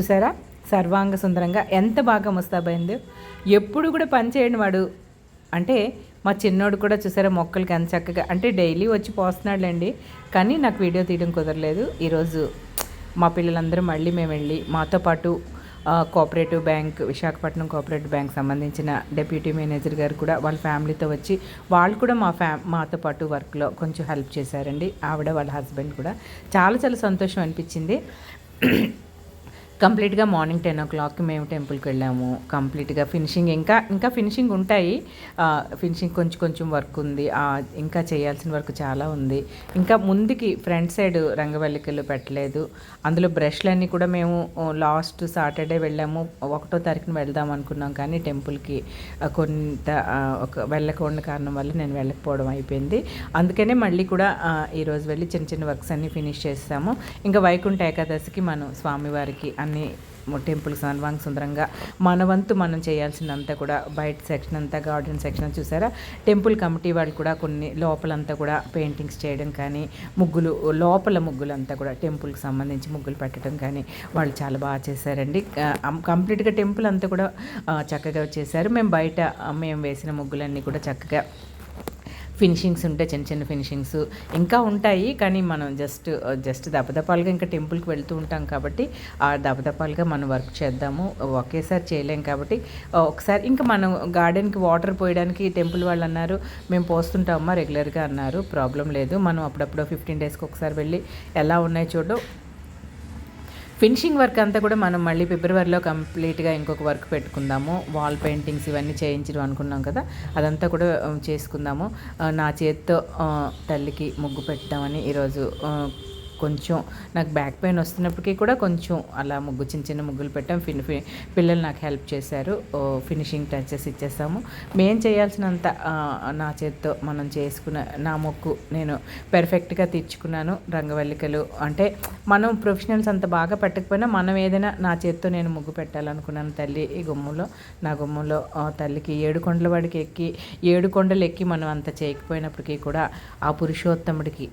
చూసారా? సర్వాంగ సుందరంగా ఎంత బాగా ముస్తాబైందో ఎప్పుడు కూడా పని చేయని వాడు. అంటే మా చిన్నోడు కూడా చూసారా మొక్కలకి ఎంత చక్కగా అంటే డైలీ వచ్చి పోస్తున్నాడులేండి. కానీ నాకు వీడియో తీయడం కుదరలేదు. ఈరోజు మా పిల్లలందరూ మళ్ళీ మేము వెళ్ళి మాతో పాటు cooperative bank Visakhapatnam cooperative bank సంబంధించిన డెప్యూటీ మేనేజర్ గారు కూడా వాళ్ళ ఫ్యామిలీతో వచ్చి వాళ్ళు కూడా మా ఫ్యా మాతో పాటు వర్క్లో కొంచెం హెల్ప్ చేశారండి. ఆవిడ వాళ్ళ హస్బెండ్ కూడా. చాలా చాలా సంతోషం అనిపించింది. కంప్లీట్గా మార్నింగ్ టెన్ ఓ క్లాక్కి మేము టెంపుల్కి వెళ్ళాము. కంప్లీట్గా ఫినిషింగ్ ఇంకా ఇంకా ఫినిషింగ్ ఉంటాయి. ఫినిషింగ్ కొంచెం కొంచెం వర్క్ ఉంది. ఇంకా చేయాల్సిన వర్క్ చాలా ఉంది. ఇంకా ముందుకి ఫ్రంట్ సైడ్ రంగవల్లికలు పెట్టలేదు. అందులో బ్రష్లన్నీ కూడా మేము లాస్ట్ సాటర్డే వెళ్ళాము. ఒకటో తారీఖున వెళ్దాం అనుకున్నాం కానీ టెంపుల్కి కొంత ఒక వెళ్ళకుండా కారణం వల్ల నేను వెళ్ళకపోవడం అయిపోయింది. అందుకనే మళ్ళీ కూడా ఈరోజు వెళ్ళి చిన్న చిన్న వర్క్స్ అన్నీ ఫినిష్ చేస్తాము. ఇంకా వైకుంఠ ఏకాదశికి మనం స్వామివారికి అన్ని టెంపుల్స్ అన్వాంగ్ సుందరంగా మన వంతు మనం చేయాల్సిందంతా కూడా బయట సెక్షన్ అంతా గార్డెన్ సెక్షన్ చూసారా? టెంపుల్ కమిటీ వాళ్ళు కూడా కొన్ని లోపలంతా కూడా పెయింటింగ్స్ చేయడం కానీ ముగ్గులు లోపల ముగ్గులు అంతా కూడా టెంపుల్కి సంబంధించి ముగ్గులు పెట్టడం కానీ వాళ్ళు చాలా బాగా చేశారండి. కంప్లీట్గా టెంపుల్ అంతా కూడా చక్కగా చేశారు. మేము బయట మేము వేసిన ముగ్గులన్నీ కూడా చక్కగా ఫినిషింగ్స్ ఉంటాయి చిన్న చిన్న ఫినిషింగ్స్ ఇంకా ఉంటాయి కానీ మనం జస్ట్ జస్ట్ దపదపాలుగా ఇంకా టెంపుల్కి వెళ్తూ ఉంటాం కాబట్టి ఆ దపదపాలుగా మనం వర్క్ చేద్దాము. ఒకేసారి చేయలేం కాబట్టి ఒకసారి ఇంకా మనం గార్డెన్కి వాటర్ పోయడానికి టెంపుల్ వాళ్ళు అన్నారు మేము పోస్తుంటామా రెగ్యులర్గా అన్నారు ప్రాబ్లం లేదు. మనం అప్పుడప్పుడు ఫిఫ్టీన్ డేస్కి ఒకసారి వెళ్ళి ఎలా ఉన్నాయి చూడడం ఫినిషింగ్ వర్క్ అంతా కూడా మనం మళ్ళీ ఫిబ్రవరిలో కంప్లీట్గా ఇంకొక వర్క్ పెట్టుకుందాము. వాల్ పెయింటింగ్స్ ఇవన్నీ చేయించడం అనుకున్నాం కదా అదంతా కూడా చేసుకుందాము. నా చేత్తో తల్లికి ముగ్గు పెట్టామని ఈరోజు కొంచెం నాకు బ్యాక్ పెయిన్ వస్తున్నప్పటికీ కూడా కొంచెం అలా ముగ్గు చిన్న చిన్న ముగ్గులు పెట్టాం. ఫిన్ పిల్లలు నాకు హెల్ప్ చేశారు. ఫినిషింగ్ టచెస్ ఇచ్చేసాము. మేం చేయాల్సినంత నా చేత్తో మనం చేసుకున్న నా మొక్కు నేను పెర్ఫెక్ట్గా తీర్చుకున్నాను. రంగవల్లికలు అంటే మనం ప్రొఫెషనల్స్ అంత బాగా పెట్టకపోయినా మనం ఏదైనా నా చేత్తో నేను ముగ్గు పెట్టాలనుకున్నాను తల్లి ఈ గుమ్మంలో. నా గుమ్మంలో ఆ, తల్లికి ఏడు కొండల వాడికి ఎక్కి ఏడు కొండలు ఎక్కి మనం అంత చేయకపోయినప్పటికీ కూడా ఆ పురుషోత్తముడికి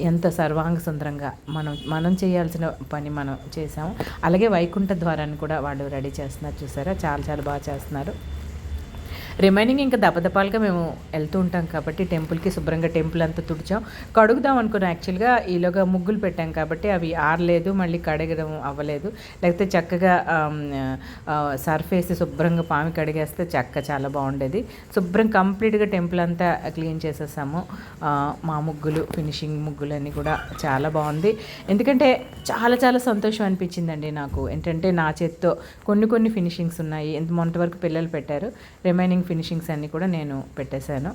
ఎంత సర్వాంగ సుందరంగా మనం మనం చేయాల్సిన పని మనం చేసాము అలాగే వైకుంఠ ద్వారాన్ని కూడా వాళ్ళు రెడీ చేస్తున్నారు చూసారా? చాలా చాలా బాగా చేస్తున్నారు. రిమైనింగ్ ఇంకా దపదపాలుగా మేము వెళ్తూ ఉంటాం కాబట్టి టెంపుల్కి శుభ్రంగా టెంపుల్ అంతా తుడిచాం. కడుగుదాం అనుకున్నాం యాక్చువల్గా ఈలోగా ముగ్గులు పెట్టాం కాబట్టి అవి ఆరలేదు మళ్ళీ కడగడం అవ్వలేదు. లేకపోతే చక్కగా సర్ఫ్ వేసి శుభ్రంగా పామి కడిగేస్తే చక్క చాలా బాగుండేది. శుభ్రం కంప్లీట్గా టెంపుల్ అంతా క్లీన్ చేసేసాము. మా ముగ్గులు ఫినిషింగ్ ముగ్గులు అన్నీ కూడా చాలా బాగుంది. ఎందుకంటే చాలా చాలా సంతోషం అనిపించిందండి నాకు. ఏంటంటే నా చేత్తో కొన్ని కొన్ని ఫినిషింగ్స్ ఉన్నాయి. ఎంత మొన్నటి వరకు పిల్లలు పెట్టారు. రిమైనింగ్ ఫినిషింగ్స్ అన్నీ కూడా నేను పెట్టేశాను.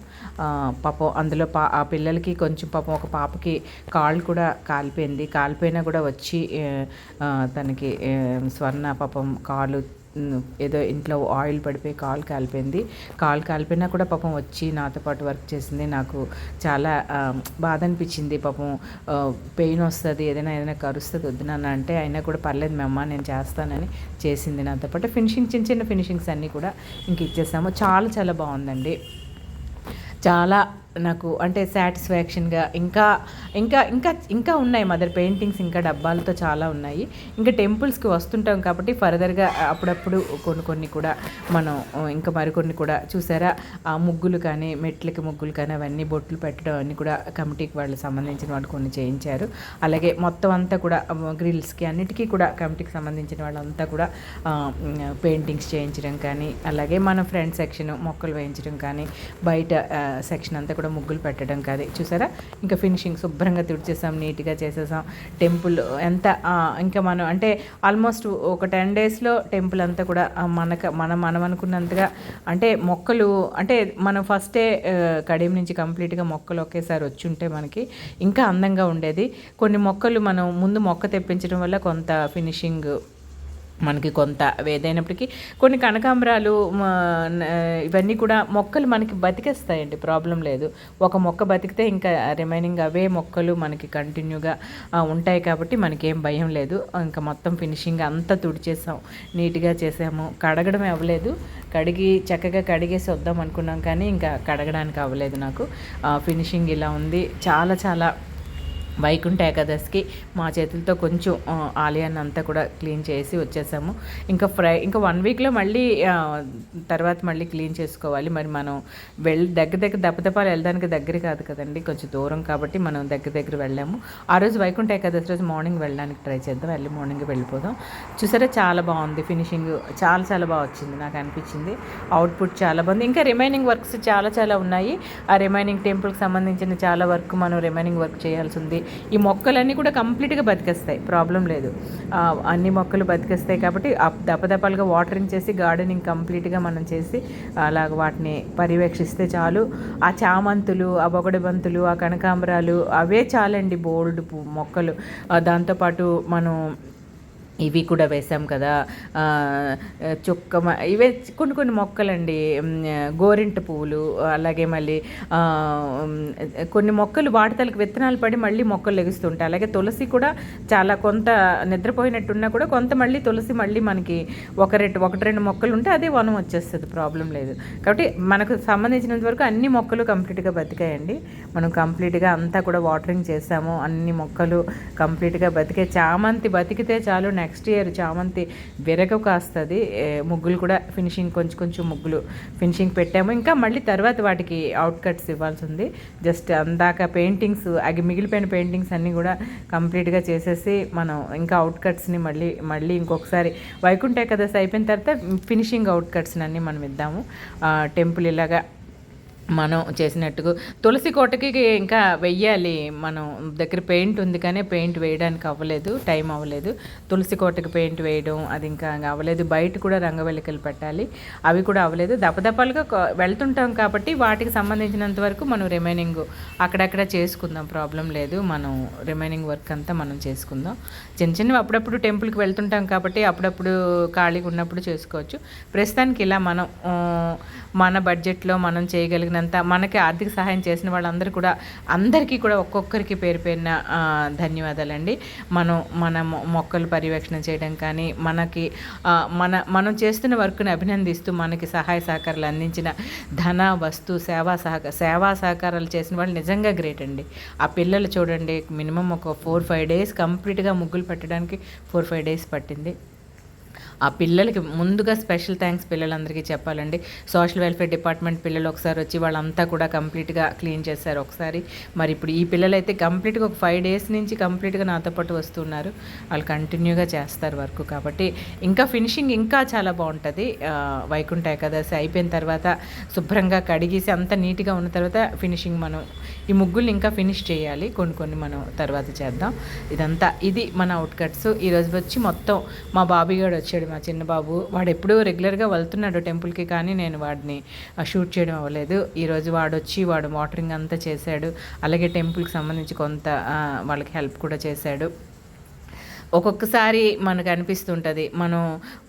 పాపం అందులో పా ఆ పిల్లలకి కొంచెం పాపం ఒక పాపకి కాళ్ళు కూడా కాలిపోయింది. కాలిపోయినా కూడా వచ్చి తనకి స్వర్ణ పాపం కాలు ఏదో ఇంట్లో ఆయిల్ పడిపోయి కాలు కాలిపోయింది. కాలు కాలిపోయినా కూడా పాపం వచ్చి నాతో పాటు వర్క్ చేసింది. నాకు చాలా బాధ అనిపించింది. పాపం పెయిన్ వస్తుంది ఏదైనా ఏదైనా కరుస్తుంది వద్దు నాన్న అంటే అయినా కూడా పర్లేదు మేమ్మ నేను చేస్తానని చేసింది నాతో పాటు. ఫినిషింగ్ చిన్న చిన్న ఫినిషింగ్స్ అన్నీ కూడా ఇంక ఇచ్చేసాము. చాలా చాలా బాగుందండి. చాలా నాకు అంటే సాటిస్ఫాక్షన్గా ఇంకా ఇంకా ఇంకా ఇంకా ఉన్నాయి మదర్ పెయింటింగ్స్ ఇంకా డబ్బాలతో చాలా ఉన్నాయి. ఇంకా టెంపుల్స్కి వస్తుంటాం కాబట్టి ఫర్దర్గా అప్పుడప్పుడు కొన్ని కొన్ని కూడా మనం ఇంకా మరికొన్ని కూడా చూసారా? ఆ ముగ్గులు కానీ మెట్లకి ముగ్గులు కానీ అవన్నీ బొట్లు పెట్టడం అన్నీ కూడా కమిటీకి వాళ్ళు సంబంధించిన వాళ్ళు కొన్ని చేయించారు. అలాగే మొత్తం అంతా కూడా గ్రిల్స్కి అన్నిటికీ కూడా కమిటీకి సంబంధించిన వాళ్ళంతా కూడా పెయింటింగ్స్ చేయించడం కానీ అలాగే మన ఫ్రంట్ సెక్షన్ మొక్కలు వేయించడం కానీ బయట సెక్షన్ అంతా కూడా ముగ్గులు పెట్టడం కాదు. చూసారా? ఇంకా ఫినిషింగ్ శుభ్రంగా తుడిచేసాం నీట్గా చేసేసాం. టెంపుల్ ఎంత ఇంకా మనం అంటే ఆల్మోస్ట్ ఒక టెన్ డేస్లో టెంపుల్ అంతా కూడా మనకు మనం మనం అనుకున్నంతగా అంటే మొక్కలు అంటే మనం ఫస్టే కడియం నుంచి కంప్లీట్గా మొక్కలు ఒకేసారి వచ్చి ఉంటే మనకి ఇంకా అందంగా ఉండేది. కొన్ని మొక్కలు మనం ముందు మొక్క తెప్పించడం వల్ల కొంత ఫినిషింగ్ మనకి కొంత ఏదైనప్పటికీ కొన్ని కనకాంబరాలు ఇవన్నీ కూడా మొక్కలు మనకి బతికేస్తాయండి ప్రాబ్లం లేదు. ఒక మొక్క బతికితే ఇంకా రిమైనింగ్ అవే మొక్కలు మనకి కంటిన్యూగా ఉంటాయి కాబట్టి మనకేం భయం లేదు. ఇంకా మొత్తం ఫినిషింగ్ అంతా తుడిచేసాం నీట్గా చేసాము. కడగడం అవ్వలేదు. కడిగి చక్కగా కడిగేసి వద్దాం అనుకున్నాం కానీ ఇంకా కడగడానికి అవ్వలేదు నాకు. ఫినిషింగ్ ఇలా ఉంది. చాలా చాలా వైకుంఠ ఏకాదశికి మా చేతులతో కొంచెం ఆలయాన్ని అంతా కూడా క్లీన్ చేసి వచ్చేసాము. ఇంకా ఫ్రై ఇంకా వన్ వీక్లో మళ్ళీ తర్వాత మళ్ళీ క్లీన్ చేసుకోవాలి. మరి మనం వెళ్ళి దగ్గర దగ్గర దప్పదపాలు వెళ్ళడానికి దగ్గర కాదు కదండి కొంచెం దూరం కాబట్టి మనం దగ్గర దగ్గర వెళ్ళాము. ఆ రోజు వైకుంఠ ఏకాదశి రోజు మార్నింగ్ వెళ్ళడానికి ట్రై చేద్దాం వెళ్ళి మార్నింగ్ వెళ్ళిపోదాం. చూసారా చాలా బాగుంది ఫినిషింగ్ చాలా చాలా బాగా వచ్చింది నాకు అనిపించింది. అవుట్పుట్ చాలా బాగుంది. ఇంకా రిమైనింగ్ వర్క్స్ చాలా చాలా ఉన్నాయి. ఆ రిమైనింగ్ టెంపుల్కి సంబంధించిన చాలా వర్క్ మనం రిమైనింగ్ వర్క్ చేయాల్సి ఉంది. ఈ మొక్కలన్నీ కూడా కంప్లీట్గా బతికేస్తాయి. ప్రాబ్లం లేదు. అన్ని మొక్కలు బతికేస్తాయి కాబట్టి దపదపాలుగా వాటరింగ్ చేసి గార్డెనింగ్ కంప్లీట్గా మనం చేసి అలాగ వాటిని పర్యవేక్షిస్తే చాలు. ఆ చామంతులు ఆ బొగడి బంతులు ఆ కనకాంబరాలు అవే చాలండి బోల్డ్ మొక్కలు. దాంతోపాటు మనం ఇవి కూడా వేసాం కదా. చుక్క మ- ఇవే కొన్ని కొన్ని మొక్కలండి. గోరింట పువ్వులు అలాగే మళ్ళీ కొన్ని మొక్కలు వాడతలకు విత్తనాలు పడి మళ్ళీ మొక్కలు లెగుస్తుంటాయి. అలాగే తులసి కూడా చాలా కొంత నిద్రపోయినట్టున్నా కూడా కొంత మళ్ళీ తులసి మళ్ళీ మనకి ఒక రెండు ఒకటి రెండు మొక్కలు ఉంటే అదే వనం వచ్చేస్తుంది. ప్రాబ్లం లేదు. కాబట్టి మనకు సంబంధించినంత వరకు అన్ని మొక్కలు కంప్లీట్గా బతికాయండి. మనం కంప్లీట్గా అంతా కూడా వాటరింగ్ చేసాము. అన్ని మొక్కలు కంప్లీట్గా బతికే చామంతి బతికితే చాలు నెక్స్ట్ నెక్స్ట్ ఇయర్ చామంతి విరగ కాస్తుంది. ముగ్గులు కూడా ఫినిషింగ్ కొంచెం కొంచెం ముగ్గులు ఫినిషింగ్ పెట్టాము. ఇంకా మళ్ళీ తర్వాత వాటికి అవుట్ కట్స్ ఇవ్వాల్సి ఉంది జస్ట్ అందాక పెయింటింగ్స్ అవి మిగిలిపోయిన పెయింటింగ్స్ అన్నీ కూడా కంప్లీట్గా చేసేసి మనం ఇంకా అవుట్ కట్స్ని మళ్ళీ మళ్ళీ ఇంకొకసారి వైకుంఠ ఏకాదశి అయిపోయిన తర్వాత ఫినిషింగ్ అవుట్ కట్స్ని అన్నీ మనం ఇద్దాము. టెంపుల్ ఇలాగా మనం చేసినట్టుగా తులసి కోటకి ఇంకా వెయ్యాలి. మనం దగ్గర పెయింట్ ఉంది కానీ పెయింట్ వేయడానికి అవ్వలేదు టైం అవ్వలేదు. తులసి కోటకి పెయింట్ వేయడం అది ఇంకా అవ్వలేదు. బయట కూడా రంగవెలికలు పెట్టాలి. అవి కూడా అవ్వలేదు. దపదపాలుగా వెళ్తుంటాం కాబట్టి వాటికి సంబంధించినంత వరకు మనం రిమైనింగ్ అక్కడక్కడ చేసుకుందాం. ప్రాబ్లం లేదు. మనం రిమైనింగ్ వర్క్ అంతా మనం చేసుకుందాం. చిన్న చిన్నవి అప్పుడప్పుడు టెంపుల్కి వెళ్తుంటాం కాబట్టి అప్పుడప్పుడు ఖాళీగా ఉన్నప్పుడు చేసుకోవచ్చు. ప్రస్తుతానికి ఇలా మనం మన బడ్జెట్లో మనం చేయగలిగిన చేయగలిగినంత మనకి ఆర్థిక సహాయం చేసిన వాళ్ళందరూ కూడా అందరికీ కూడా ఒక్కొక్కరికి పేరు పేరిన ధన్యవాదాలండి. మనం మన మొక్కలు పర్యవేక్షణ చేయడం కానీ మనకి మన మనం చేస్తున్న వర్క్ని అభినందిస్తూ మనకి సహాయ సహకారాలు అందించిన ధన వస్తు సేవా సహకార సేవా సహకారాలు చేసిన వాళ్ళు నిజంగా గ్రేట్ అండి. ఆ పిల్లలు చూడండి మినిమం ఒక ఫోర్ ఫైవ్ డేస్ కంప్లీట్గా ముగ్గులు పెట్టడానికి ఫోర్ ఫైవ్ డేస్ పట్టింది. ఆ పిల్లలకి ముందుగా స్పెషల్ థ్యాంక్స్ పిల్లలందరికీ చెప్పాలండి. సోషల్ వెల్ఫేర్ డిపార్ట్మెంట్ పిల్లలు ఒకసారి వచ్చి వాళ్ళంతా కూడా కంప్లీట్గా క్లీన్ చేశారు ఒకసారి. మరి ఇప్పుడు ఈ పిల్లలైతే కంప్లీట్గా ఒక ఫైవ్ డేస్ నుంచి కంప్లీట్గా నాతో పాటు వస్తున్నారు. వాళ్ళు కంటిన్యూగా చేస్తారు వర్క్ కాబట్టి ఇంకా ఫినిషింగ్ ఇంకా చాలా బాగుంటుంది. వైకుంఠ ఏకాదశి అయిపోయిన తర్వాత శుభ్రంగా కడిగేసి అంత నీట్గా ఉన్న తర్వాత ఫినిషింగ్ మనం ఈ ముగ్గుల్ని ఇంకా ఫినిష్ చేయాలి. కొన్ని కొన్ని మనం తర్వాత చేద్దాం. ఇదంతా ఇది మన అవుట్కట్స్. ఈరోజు వచ్చి మొత్తం మా బాబీ గారు వచ్చాడు మా చిన్న బాబు వాడు ఎప్పుడూ రెగ్యులర్గా వెళ్తున్నాడు టెంపుల్కి కానీ నేను వాడిని షూట్ చేయడం అవ్వలేదు. ఈరోజు వాడు వచ్చి వాడు వాటరింగ్ అంతా చేశాడు. అలాగే టెంపుల్కి సంబంధించి కొంత వాళ్ళకి హెల్ప్ కూడా చేశాడు. ఒక్కొక్కసారి మనకు అనిపిస్తుంటుంది మనం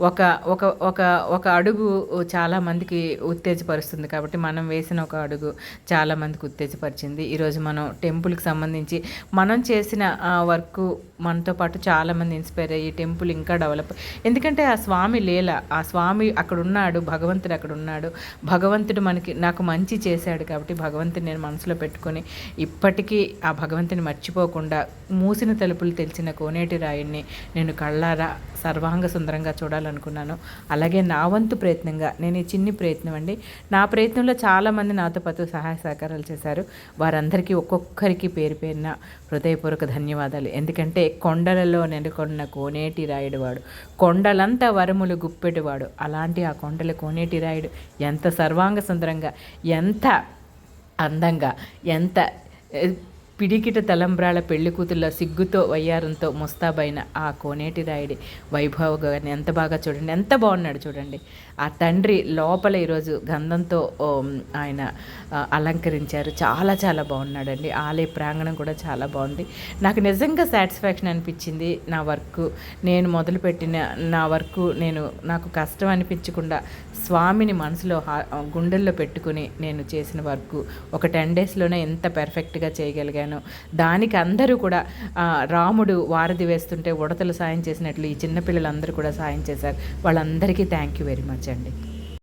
ఒక ఒక ఒక ఒక అడుగు చాలామందికి ఉత్తేజపరుస్తుంది కాబట్టి మనం వేసిన ఒక అడుగు చాలామందికి ఉత్తేజపరిచింది. ఈరోజు మనం టెంపుల్కి సంబంధించి మనం చేసిన వర్క్ మనతో పాటు చాలామంది ఇన్స్పైర్ అయ్యి టెంపుల్ ఇంకా డెవలప్ ఎందుకంటే ఆ స్వామి లీల ఆ స్వామి అక్కడ ఉన్నాడు భగవంతుడు అక్కడ ఉన్నాడు భగవంతుడు మనకి నాకు మంచి చేశాడు కాబట్టి భగవంతుని నేను మనసులో పెట్టుకొని ఇప్పటికీ ఆ భగవంతుని మర్చిపోకుండా మూసిన తలుపులు తెలిసిన కోనేటి రాయుడిని నేను కళ్ళారా సర్వాంగ సుందరంగా చూడాలనుకున్నాను. అలాగే నా వంతు ప్రయత్నంగా నేను ఈ చిన్ని ప్రయత్నం అండి నా ప్రయత్నంలో చాలామంది నాతో పాటు సహాయ సహకారాలు చేశారు. వారందరికీ ఒక్కొక్కరికి పేరు పేరున హృదయపూర్వక ధన్యవాదాలు. ఎందుకంటే కొండలలో నెలకొన్న కోనేటి రాయుడు వాడు కొండలంతా వరములు గుప్పెటివాడు అలాంటి ఆ కొండల కోనేటి రాయుడు ఎంత సర్వాంగ సుందరంగా ఎంత అందంగా ఎంత పిడికిట తలంబ్రాల పెళ్ళికూతుల్లో సిగ్గుతో వయ్యారంతో ముస్తాబైన ఆ కోనేటి రాయుడి వైభవగాన్ని ఎంత బాగా చూడండి ఎంత బాగున్నాడు చూడండి. ఆ తండ్రి లోపల ఈరోజు గంధంతో ఆయన అలంకరించారు. చాలా చాలా బాగున్నాడండి. ఆలయ ప్రాంగణం కూడా చాలా బాగుంది. నాకు నిజంగా సాటిస్ఫాక్షన్ అనిపించింది నా వర్క్. నేను మొదలుపెట్టిన నా వర్క్ నేను నాకు కష్టం అనిపించకుండా స్వామిని మనసులో గుండెల్లో పెట్టుకుని నేను చేసిన వర్క్. ఒక టెన్ డేస్లోనే ఎంత పెర్ఫెక్ట్గా చేయగలిగాను. దానికి అందరూ కూడా రాముడు వారధి వేస్తుంటే ఉడతలు సాయం చేసినట్లు ఈ చిన్నపిల్లలందరూ కూడా సాయం చేశారు. వాళ్ళందరికీ థ్యాంక్ యూ వెరీ మచ్ అండి.